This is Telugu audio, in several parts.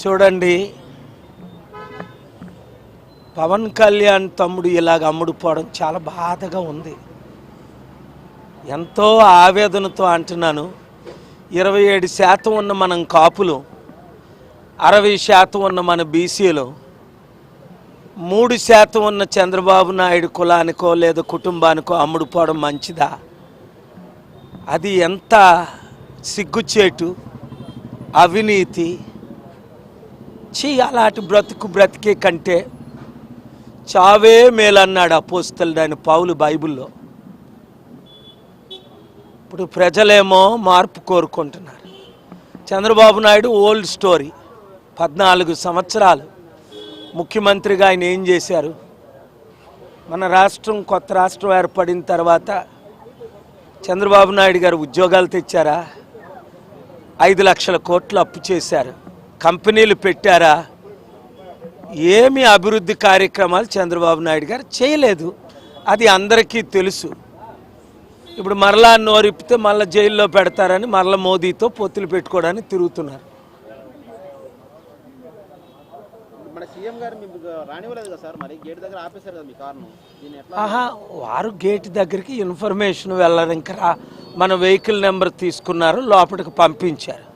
చూడండి. పవన్ కళ్యాణ్ తమ్ముడు ఇలాగ అమ్ముడుపోవడం చాలా బాధగా ఉంది. ఎంతో ఆవేదనతో అంటున్నాను. ఇరవై ఏడు శాతం ఉన్న మనం కాపులు అరవై శాతం ఉన్న మన బీసీలు మూడు శాతం ఉన్న చంద్రబాబు నాయుడు కులానికో లేదా కుటుంబానికో అమ్ముడుపోవడం మంచిదా? అది ఎంత సిగ్గుచేటు అవినీతి చీ అలాంటి బ్రతుకు బ్రతికే కంటే చావే మేలన్నాడు అపోస్తలు దాని పావులు బైబిల్లో. ఇప్పుడు ప్రజలేమో మార్పు కోరుకుంటున్నారు. చంద్రబాబు నాయుడు ఓల్డ్ స్టోరీ పద్నాలుగు సంవత్సరాలు. ముఖ్యమంత్రిగా ఆయన ఏం చేశారు? మన రాష్ట్రం కొత్త రాష్ట్రం ఏర్పడిన తర్వాత చంద్రబాబు నాయుడు గారు ఉద్యోగాలు తెచ్చారా? ఐదు లక్షల కోట్లు అప్పు చేశారు. కంపెనీలు పెట్టారా? ఏమి అభివృద్ధి కార్యక్రమాలు చంద్రబాబు నాయుడు గారు చేయలేదు. అది అందరికీ తెలుసు. ఇప్పుడు మరలా నోరిప్పితే మళ్ళీ జైల్లో పెడతారని మరలా మోదీతో పొత్తులు పెట్టుకోవడానికి తిరుగుతున్నారు. ఆహా వారు గేట్ దగ్గరికి ఇన్ఫర్మేషన్ రా- మన వెహికల్ నెంబర్ తీసుకున్నారు లోపలికి పంపించారు.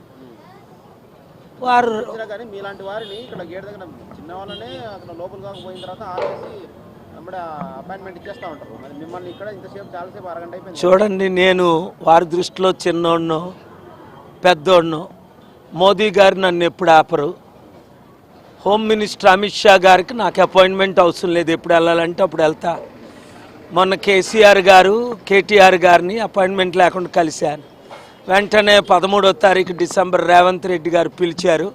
వారు కానీ మీలాంటి వారిని ఇక్కడ గేట్ దగ్గర చిన్న వాళ్ళనే అక్కడ లోపల కాక పోయిన తర్వాత వెంబడి అపాయింట్మెంట్ ఇచ్చేస్తా ఉంటారు. మరి మిమ్మల్ని ఇక్కడ ఇంతసేపు చాలాసేపు అరగంట అయిపోయింది. చూడండి నేను వారి దృష్టిలో చిన్నోడ్ను పెద్దోడ్ను. మోదీ గారు నన్ను ఎప్పుడు ఆపరు. హోమ్ మినిస్టర్ అమిత్ షా గారికి నాకు అపాయింట్మెంట్ అవసరం లేదు. ఎప్పుడు వెళ్ళాలంటే అప్పుడు వెళ్తా. మొన్న కేసీఆర్ గారు కేటీఆర్ గారిని అపాయింట్మెంట్ లేకుండా కలిశాను. వెంటనే పదమూడో తారీఖు డిసెంబర్ రేవంత్ రెడ్డి గారు పిలిచారు.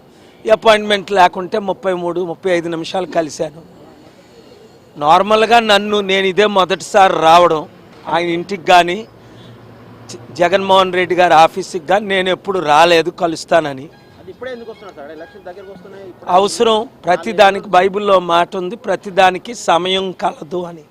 అపాయింట్మెంట్ లేకుంటే ముప్పై మూడు ముప్పై ఐదు నిమిషాలు కలిశాను. నార్మల్గా నన్ను నేను ఇదే మొదటిసారి రావడం ఆయన ఇంటికి కానీ జగన్మోహన్ రెడ్డి గారి ఆఫీస్కి కానీ నేను ఎప్పుడు రాలేదు కలుస్తానని. అవసరం. ప్రతిదానికి బైబిల్లో మాట ఉంది ప్రతిదానికి సమయం కలదు అని.